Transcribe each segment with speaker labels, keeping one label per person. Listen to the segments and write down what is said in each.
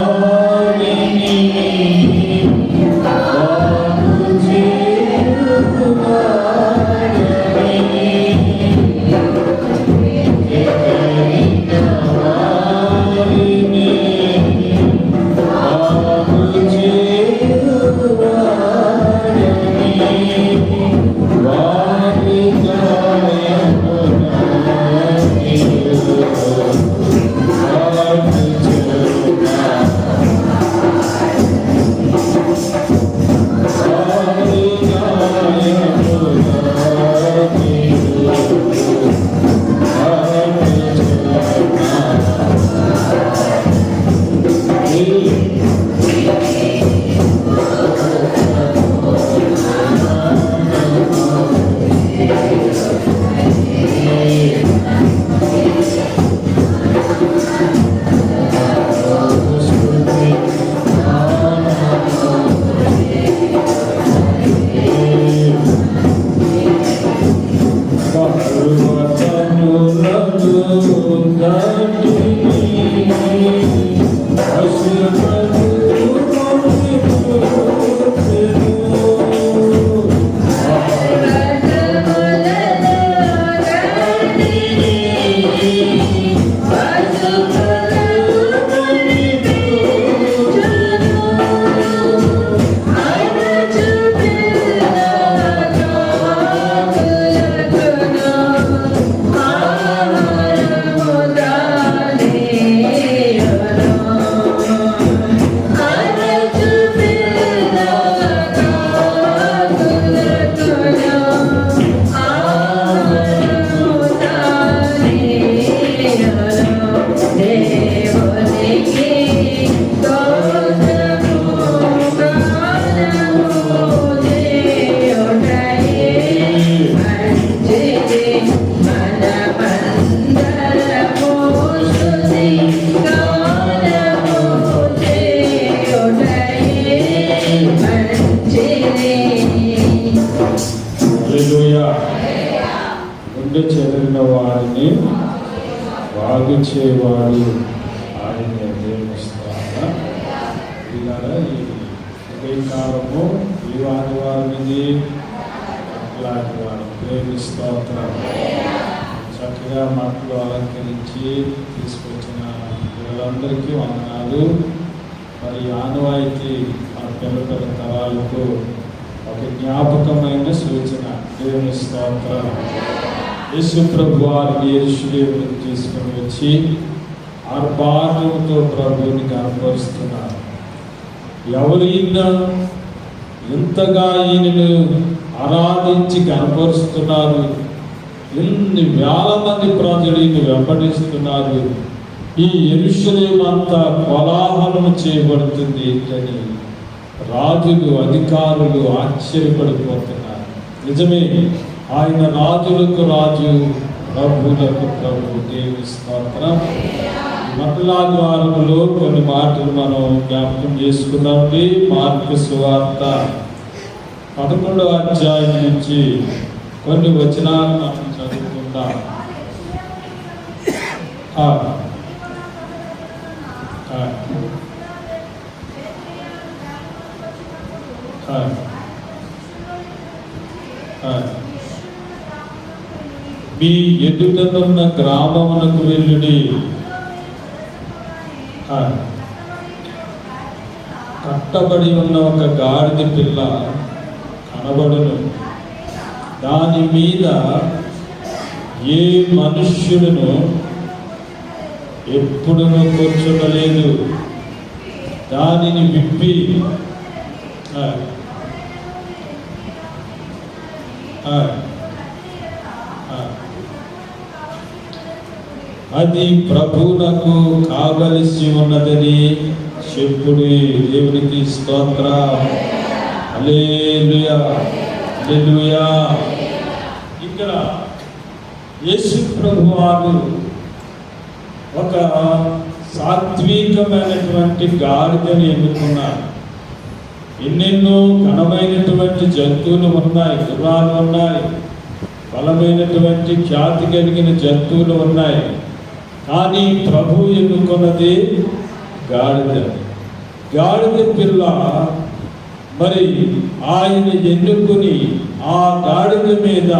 Speaker 1: Oh. ఆయన ప్రేమిస్తాడా ఈ ఉదయకాలము ఈ వారి వారిని అట్లాంటి వారు ప్రేమిస్తోత్రం చక్కగా మాటలు అలంకరించి తీసుకొచ్చిన పిల్లలందరికీ వందనాలు మరి ఆనవాయితీ మన పిల్ల పిల్ల తరాలకు ఒక జ్ఞాపకమైన సూచన దేవుని స్తోత్రం యేసు ప్రభు వారిని యేసుదేవుని తీసుకొని వచ్చి ఆర్భాటంతో ప్రభువుని కనపరుస్తున్నారు ఎవరు ఈయన? ఎంతగా ఈయనను ఆరాధించి కనపరుస్తున్నారు ఎన్ని వేల మంది ప్రజలు ఈయన వెంబడిస్తున్నారు? ఈ ఎరుషులేం అంతా కోలాహలము చేయబడుతుంది ఏంటని రాజులు అధికారులు ఆశ్చర్యపడిపోతున్నారు. నిజమే ఆయన రాజులకు రాజు ప్రభువులకు ప్రభు దేవి స్తోత్రం. మతలా ద్వారములో కొన్ని మాటలు మనం జ్ఞాపకం చేసుకున్నామండి. మార్పు సువార్త పదకొండవ అధ్యాయం నుంచి కొన్ని వచనాలు మనం చదువుకుందాం. మీ ఎదుటనున్న గ్రామమునకు వెళ్ళుడి. కట్టబడి ఉన్న ఒక గాడిద పిల్ల కనబడును. దాని మీద ఏ మనుష్యుడును ఎప్పుడునూ కూర్చోలేదు దానిని విప్పి ఆ, ఆ. అది ప్రభువునకు కావలసి ఉన్నదని చెప్పుడి దేవునికి స్తోత్ర. ఇక్కడ యేసు ప్రభు వారు ఒక సాత్వికమైనటువంటి గాడిదని ఎన్నుకున్నారు. ఎన్నెన్నో ఘనమైనటువంటి జంతువులు ఉన్నాయి గుర్రాలు ఉన్నాయి బలమైనటువంటి ఖ్యాతి కలిగిన జంతువులు ఉన్నాయి. కానీ ప్రభు ఎన్నుకున్నది గాడిద. గాడిద పిల్ల మరి ఆయన ఎన్నుకుని ఆ గాడిద మీద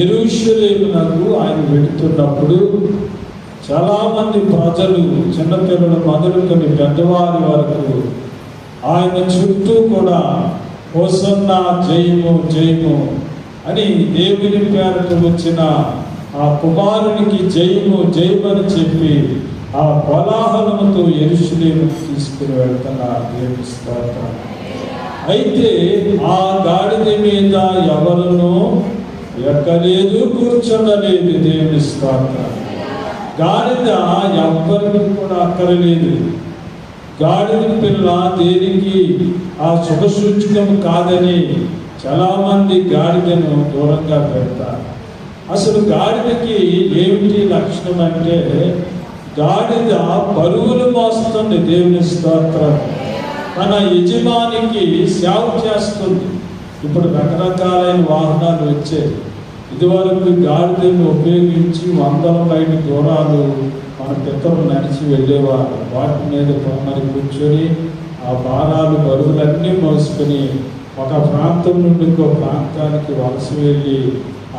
Speaker 1: ఎరుషులేమునకు ఆయన వెళుతున్నప్పుడు చాలామంది ప్రజలు చిన్నపిల్లలు మొదలుకొని పెద్దవారి వరకు ఆయన చుట్టూ కూడా హోసన్న జయము జయము అని దేవుని పేరట వచ్చిన ఆ కుమారునికి జయము జయమని చెప్పి ఆ కోలాహలముతో ఎరుషులేము తీసుకుని వెళ్తున్నారు దేవుని స్తోత్రం. అయితే ఆ గాడిద మీద ఎవరునూ ఎక్కలేదు కూర్చొనలేదు దేవుని స్తోత్రం. గాడిద ఎవ్వరికి కూడా అక్కరలేదు. గాడిద పిల్ల దేనికి ఆ శుభసూచకం కాదని చాలామంది గాడిదను దూరంగా పెడతారు. అసలు గాడిదకి ఏమిటి లక్షణం అంటే గాడిద బరువులు మోస్తుంది దేవుని స్తోత్రం. తన యజమానికి సేవ చేస్తుంది. ఇప్పుడు రకరకాలైన వాహనాలు వచ్చాయి ఇదివరకు గాడిదను ఉపయోగించి వందల పైన దూరాలు మన పితరులు నడిచి వెళ్ళేవారు. వాటి మీద మరి కూర్చొని ఆ భారాలు బరువులన్నీ మోసుకొని ఒక ప్రాంతం నుండి ఇంకో ప్రాంతానికి వలస వెళ్ళి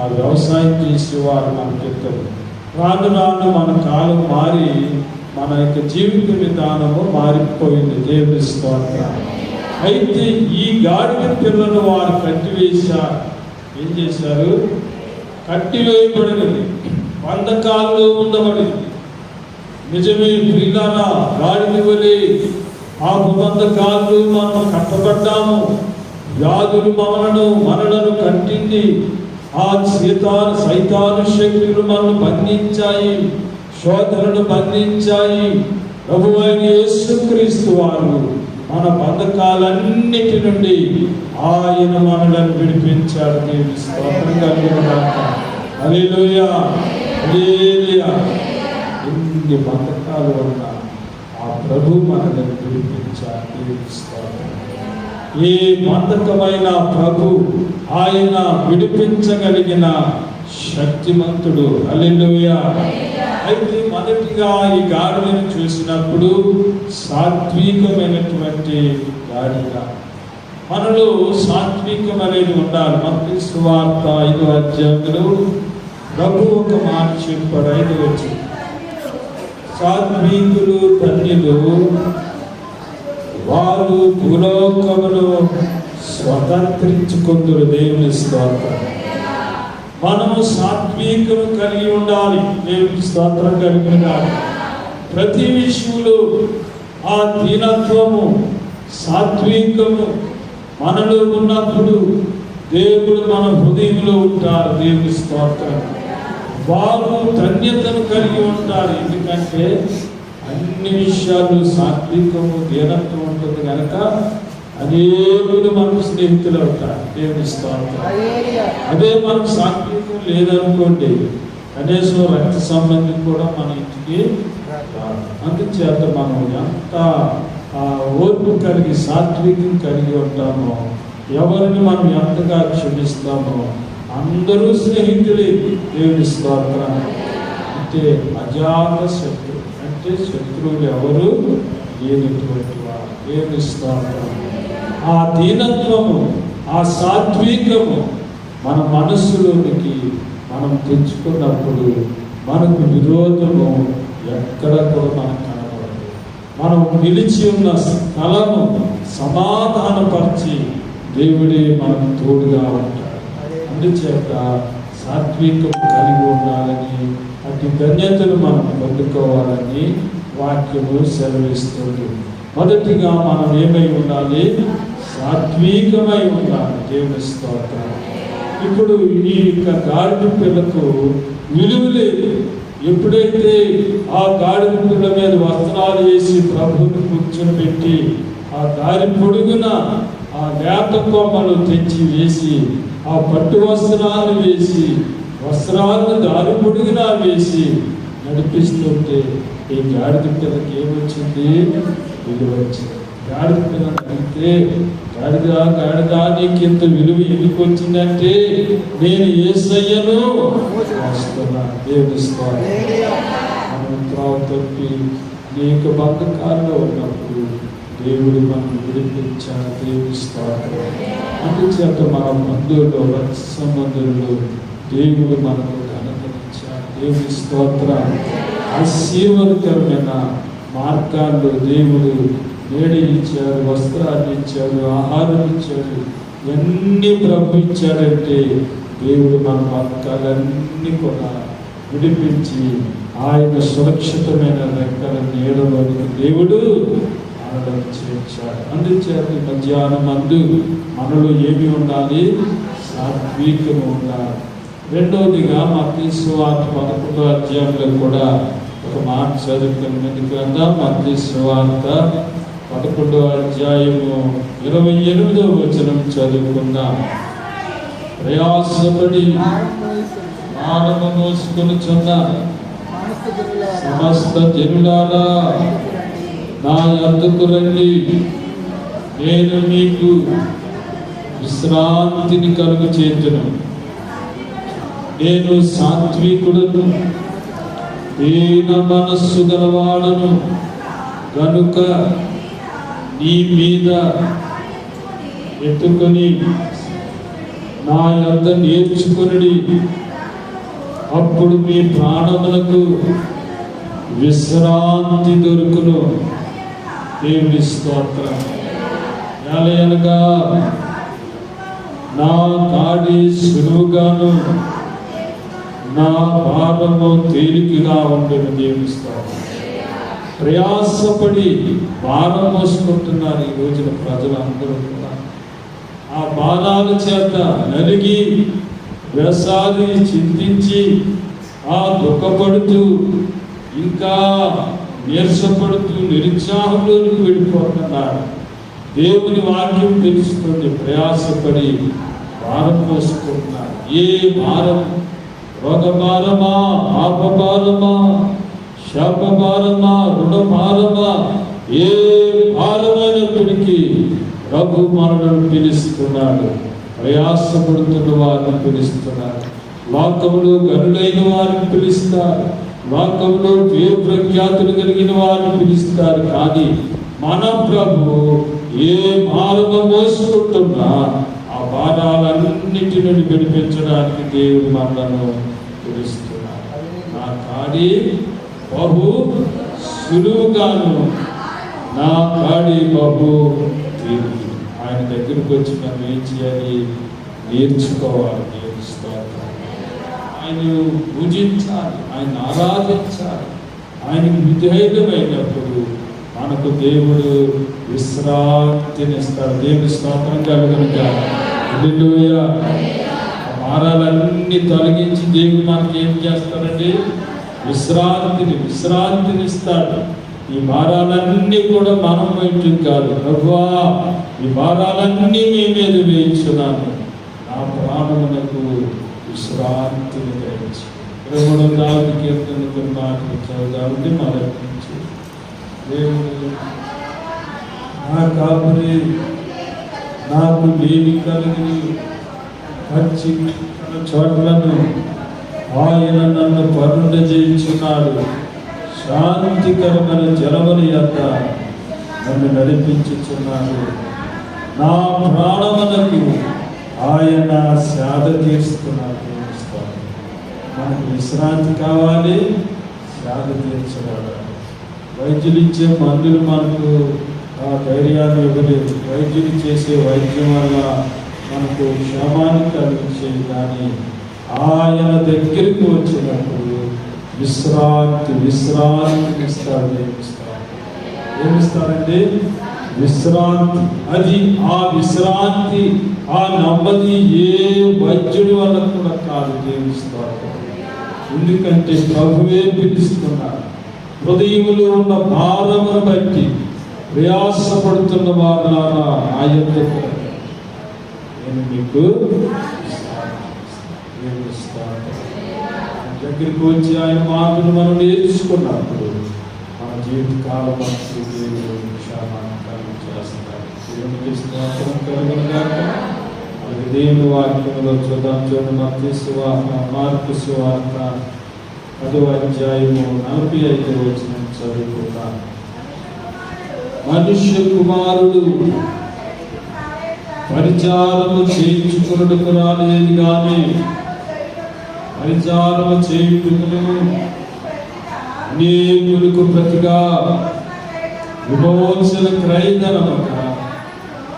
Speaker 1: ఆ వ్యవసాయం చేసేవారు మనకు చెప్తారు రాను రాను మన కాలం మారి మన యొక్క జీవిత విధానము మారిపోయింది. దేవుని స్తోత్రం అయితే ఈ గాడిద పిల్లలు వారు కట్టివేశారు. ఏం చేశారు? కట్టివేయబడినది వందకాల్లో ఉండబడింది. నిజమే పిల్లనా గాడిద ఆ ఆ కాలు మనం కట్టబడ్డాము. వ్యాధులు మమలను మనలను కట్టింది ఆ సీతాను సైతాను శక్తులు మనల్ని బంధించాయి. శోధనను బంధించాయి. ప్రభు అయిన యేసుక్రీస్తు వారు మన బంధకాలన్నిటి నుండి ఆయన మనలను విడిపించాడు దేవుని స్తోత్రం కలుగునుగాక. హల్లెలూయా. ఎన్ని బంధకాలు ఉన్నా ఆ ప్రభు మనలను విడిపించాడు దేవుని స్తోత్రం. ఏ బంధకమైన ప్రభు ఆయన విడిపించగలిగిన శక్తిమంతుడు. అల్లెలుయ అయితే మొదటిగా ఈ గాడిదను చూసినప్పుడు సాత్వికమైనటువంటి గాడిద. మనలో సాత్వికం అనేది ఉండాలి. మన సువార్త ఐదు అధ్యాయులు ప్రభు ఒక మాట చెప్పాడు. ఐదు వచ్చి సాత్వికులు ధన్యులు వారు భూలోకమును స్వతంత్రించుకుందరు దేవుని స్తోత్రం. మనము సాత్వికము కలిగి ఉండాలి. దేవుని స్తోత్రం కలిగి ఉండాలి ప్రతి విషయంలో ఆ దీనత్వము సాత్వికము మనలో ఉన్నప్పుడు దేవుడు మన హృదయంలో ఉంటారు. దేవుని స్తోత్రం. వారు ధన్యతను కలిగి ఉంటారు ఎందుకంటే అన్ని విషయాలు సాత్వికము దీనత్వం ఉంటుంది కనుక అనేకులు మనకు స్నేహితులు అవుతారు దేవుని స్తోత్రం. అదే మనకు సాత్వికం లేదనుకోండి కనీసం రక్త సంబంధం కూడా మన ఇంటికి. అందుచేత మనం ఎంత ఓర్పు కలిగి సాత్వికం కలిగి ఉంటామో ఎవరిని మనం ఎంతగా క్షమిస్తామో అందరూ స్నేహితులే. దేవుని స్తోత్రం. అంటే అజాత శత్రు అంటే శత్రువులు ఎవరు? లేనటువంటి వారు. దేవుని ఆ దీనత్వము ఆ సాత్వికము మన మనస్సులోనికి మనం తెచ్చుకున్నప్పుడు మనకు విరోధము ఎక్కడ కూడా మనకు కనబడదు. మనం నిలిచి ఉన్న స్థలము సమాధానపరిచి దేవుడే మనకు తోడుగా ఉంటాడు. అందుచేత సాత్వికం కలిగి ఉండాలని అటు ధన్యతను మనం పొందుకోవాలని వాక్యము సెలవిస్తుంది. మొదటిగా మనం ఏమై ఉండాలి? సాత్వికమై ఉండాలి. దేవుని స్తోత్రం. ఇప్పుడు ఈ యొక్క గాడిద పిల్లకు విలువ లేదు. ఎప్పుడైతే ఆ గాడిద పిల్ల మీద వస్త్రాలు వేసి ప్రభువుని కూర్చొని పెట్టి ఆ దారి పొడుగున ఆ వేప కొమ్మలు తెచ్చి వేసి ఆ పట్టు వస్త్రాలు వేసి వస్త్రాలను దారి పొడిగినా వేసి నడిపిస్తుంటే ఈ గాడిద పిల్లకి ఏమొచ్చింది? విలువ వచ్చింది. గాడిద పిల్లని అడిగితే గాడిద గాడిద నీకు ఇంత విలువ ఎందుకు వచ్చిందంటే నేను ఏసయ్యను మోస్తున్నాను దేవుని స్తోత్రం. మనం త్రోవ తప్పి అనేక బంధకాల్లో ఉన్నప్పుడు దేవుడు మనం విడిపించాడు దేవిస్తాడు అందుచేత మన బంధువులు రక్త సంబంధుల్లో దేవుడు మనకు ఘనతనిచ్చాడు దేవుడి స్తోత్ర. ఆశీర్వదకరమైన మార్గాల్లో దేవుడు నేడి ఇచ్చాడు వస్త్రాన్ని ఇచ్చాడు ఆహారం ఇచ్చాడు ఎన్ని ప్రభు ఇచ్చాడంటే దేవుడు మన మార్గాలన్నీ కూడా విడిపించి ఆయన సురక్షితమైన రెక్కల నీడలోనికి దేవుడు మనలను చేర్చాడు. అందుచేత మధ్యాహ్నం అందు మనలో ఏమి ఉండాలి? సాత్వికము ఉండాలి. రెండవదిగా మా తీసువార్త పదకొండో అధ్యాయంలో కూడా ఒక మాట చదువుకుని ఎందుకంటే మా తీసువార్త పదకొండో అధ్యాయము ఇరవై ఎనిమిదవ వచనం చదువుకుందాం. ప్రయాసపడి మానవ మోసుకొనుచున్న సమస్త జనులారా నా అందుకు రండి. నేను మీకు విశ్రాంతిని కలుగు చేతును నేను సాత్వికుడను దీన మనస్సు గలవాడను. కనుక నీ మీద ఎత్తుకొని నా యొద్ద నేర్చుకుని అప్పుడు మీ ప్రాణములకు విశ్రాంతి దొరుకును. దేవుని స్తోత్రం. ఎలయనగా నా కాడి సులువుగాను నా భారము తేలికగా ఉండను నియమిస్తాను. ప్రయాసపడి భారం మోసుకుంటున్నారు ఈ రోజున ప్రజలందరూ కూడా. ఆ బాధాల చేత నలిగి వ్యసాది చింతించి ఆ దుఃఖపడుతూ ఇంకా నీరసపడుతూ నిరుత్సాహంలోనికి వెళ్ళిపోతున్నారు. దేవుని వాక్యం తెలుస్తుంది ప్రయాసపడి భారం మోసుకుంటున్నారు. ఏ భారం రోగ భారమా పాప భారమా శాప భారమా రుణ భారమా ఏ భారమైనప్పటికీ ప్రభు మనలను పిలుస్తున్నాడు. ప్రయాసపడుతున్న వారిని పిలుస్తున్నాడు. లోకంలో గనులైన వారిని పిలుస్తారు లోకంలో పేరు ప్రఖ్యాతులు కలిగిన వారిని పిలుస్తారు కానీ మన ప్రభు ఏ భారము మోసుకుంటున్నా ఆ భారాలన్నిటి నుండి విడిపించడానికి దేవుడు మనలను పిలుస్తున్నాడు నా కాడి బహు సులువుగాను. నా కాడి బహు ఆయన దగ్గరికి వచ్చి మనం ఏం చేయాలి? నేర్చుకోవాలి నేర్చుకోవాలి. ఆయన పూజించాలి ఆయన ఆరాధించాలి. ఆయనకు విధేయులమైనప్పుడు మనకు దేవుడు విశ్రాంతినిస్తాడు. దేవుని స్తోత్రం కలుగునుగా భారాలన్నీ తొలగించి దేవుడు మనకి ఏం చేస్తాడండి? విశ్రాంతిని విశ్రాంతిని ఇస్తాడు. ఈ భారాలన్నీ కూడా మనం వేయటం కాదు. ప్రభువా ఈ భారాలన్నీ మీ మీద వేయించున్నాను. నా ప్రాణమునకు విశ్రాంతిని దయచి ప్రభుడు మూడో నాలుగు కీర్తనకు మాటలు చదువుదామంటే మొదటి నుంచి దేవుడు నా కాపురి నాకు లేని కలిగి వచ్చి చోట్లను ఆయన నన్ను పరుణ చేయించున్నాడు శాంతికరమైన జలముల యొక్క నన్ను నడిపించుచున్నాడు. నా ప్రాణమునకు ఆయన సేద తీరుస్తున్నాడు మనకు విశ్రాంతి కావాలి సేద తీర్చబడాలి. వైద్యులు ఇచ్చే మందులు మనకు ఆ ధైర్యాన్ని ఇవ్వలేదు. వైద్యులు చేసే వైద్యం వల్ల మనకు క్షేమాన్ని కలిగించేది కానీ ఆయన దగ్గరికి వచ్చినప్పుడు విశ్రాంతి విశ్రాంతి ఇస్తాడు ఏమిస్తాడు? ఏమిస్తాడండి? విశ్రాంతి. అది ఆ విశ్రాంతి ఆ నెమ్మది ఏ వైద్యుడి వల్ల కూడా కాదు దేవుస్తాడు ఎందుకంటే ప్రభువే పిలుస్తున్నారు. హృదయములో ఉన్న భారమును బట్టి ప్రయాసపడుతున్న వారు ఆ యొద్దకు నేను మీకు దగ్గరికి వచ్చి ఆయన మాటలు మనం నేర్చుకున్నప్పుడు మన జీవితకాలం మనకు దేవుడు క్షేమాన్ని కలుగు చేస్తాడు దేవునికి స్తోత్రం కలుగునుగాక మరి దేవుని వాక్యంలో చూద్దాం. చూడండి మత్తి సువార్త మార్పు సువార్త పదో అధ్యాయము నలభై ఐదు వచ్చిన చదువుకుందాం. మనుష్య కుమారుడు పరిచారము చేయించుకున్నట్టుకు రాలేదు కానీ పరిచారము చేయుటకును అనేకులకు ప్రతిగా విమోచన క్రైదనమక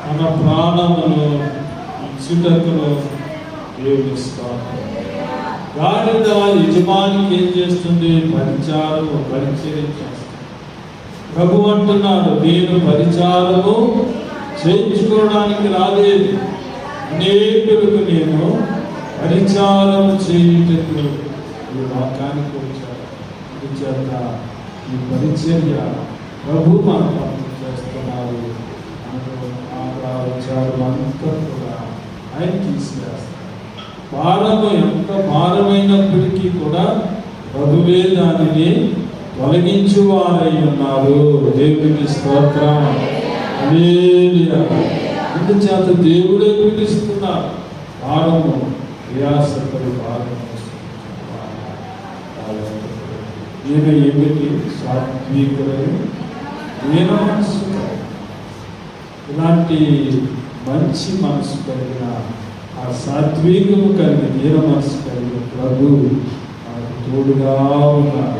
Speaker 1: తన ప్రాణమును ఇచ్చుటకును దేవుని గాడిద యజమానికి ఏం చేస్తుంది? పరిచారము పరిచయం చేస్తుంది. ప్రభు అంటున్నాడు నేను పరిచారము చేయించుకోవడానికి రాలేదు. అనేకులకు నేను పరిచారం చేయుటకు ఈ వాక్యానికి వచ్చాను చేత ఈ పరిచర్య ప్రభు మన చేస్తున్నారు మనకు అంతా కూడా ఆయన తీసివేస్తారు భారము ఎంత భారమైనప్పటికీ కూడా ప్రభువే దానిని తొలగించువారై ఉన్నారు. దేవునికి స్తోత్రం. అందుచేత దేవుడే పిలుస్తున్నారు భారము ప్రయాసపడి భారము. ఈయన ఏమిటి సాత్వికులని ఇలాంటి మంచి మనసు కలిగిన ఆ సాత్వికము కలిగిన ఈయన మనసు కలిగిన ప్రభు తోడుగా ఉన్నారు.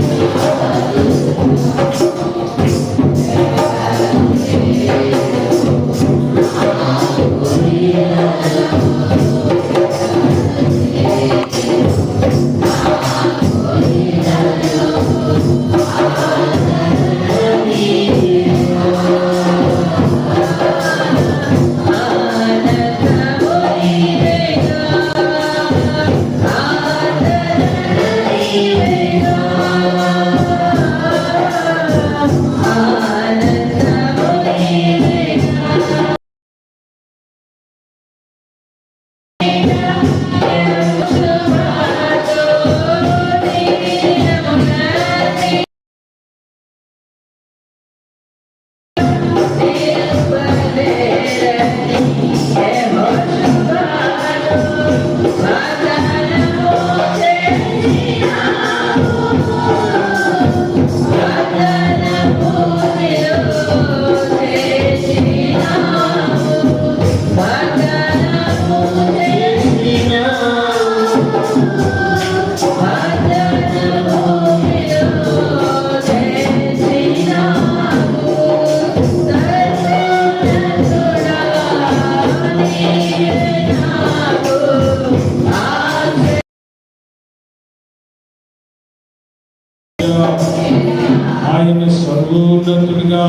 Speaker 1: ఆయన సర్వోన్నతుడిగా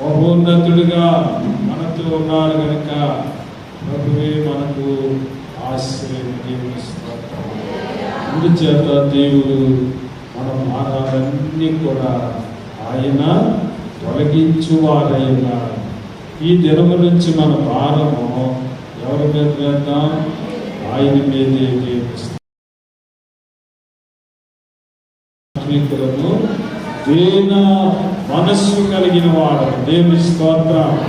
Speaker 1: మహోన్నతుడిగా మనతో ఉన్నారు కనుక ప్రభువే మనకు ఆశ్రయం దేవుని అందుచేత దేవుడు మన మానాలన్నీ కూడా ఆయన తొలగించువారైన ఈ దినము నుంచి మన భారము ఎవరి మీద వేద్దాం? ఆయన మీదే దేవుని దీన మనస్సు కలిగిన వాడు. దేవుని స్తోత్రం.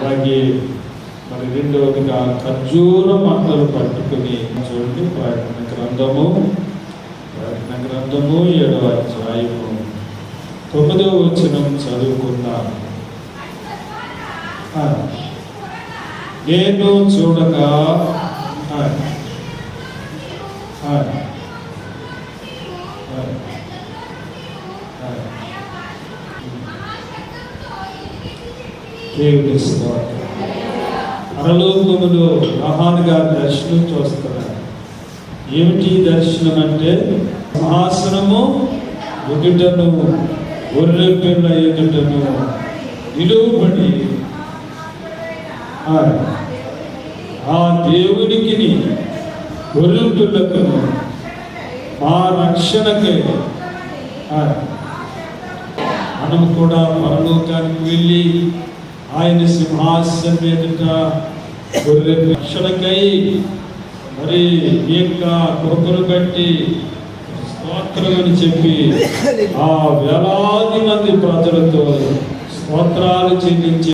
Speaker 1: అలాగే మరి రెండవదిగా ఖర్జూర మంటలు పట్టుకుని చూడండి. ప్రకటన గ్రంథము. ప్రకటన గ్రంథము ఏడవ అధ్యాయము. తొమ్మిదవ వచనం చదువుకుందాం. నేను చూడగా. దేవుని స్తోత్రం. పరలోకములో మహాన్ గారి దర్శనం చూస్తున్నారు. ఏమిటి దర్శనం అంటే సింహాసనము ఎదుటను గొర్రె పిల్ల ఎదుటను నిలువబడి ఆ ఆ దేవునికి గొర్రె పిల్లకు మా రక్షణకి మనం కూడా పరలోకానికి వెళ్ళి ఆయన సింహాసనం ఎదుట గొర్రె రక్షణకై మరి ఈ యొక్క కృపను బట్టి స్తోత్రమని చెప్పి ఆ వేలాది మంది ప్రజలతో స్తోత్రాలు చెల్లించి